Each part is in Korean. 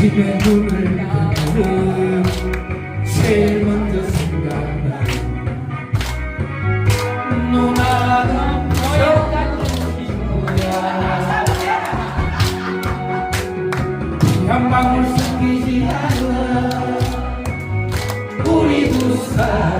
아침에 눈을 뜨면 제일 먼저 생각나는 누나는 뭐였다는 거야 한 방울 숨기지 않아. 우리 두사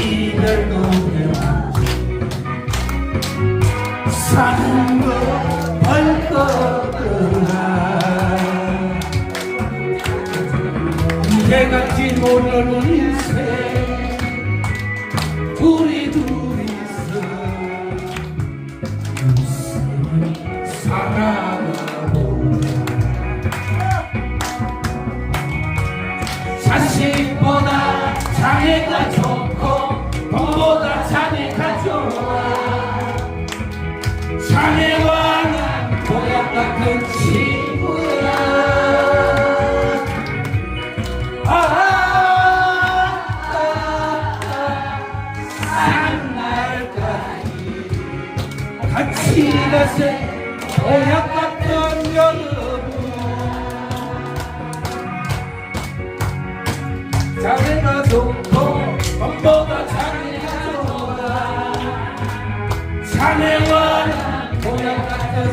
이별도 해봤고 사는 거 벌거구나. 이제 같이 모르는 자식보다 자네가 좋고 돈보다 자네가 좋아. 자네와 난 고향 같은 친구야. 아, 아, 아, 산 날까지 같이 가세. 고향 같은 여름 자네가 좋고 돈보다 자네가 좋아 자네와 난 고향 같은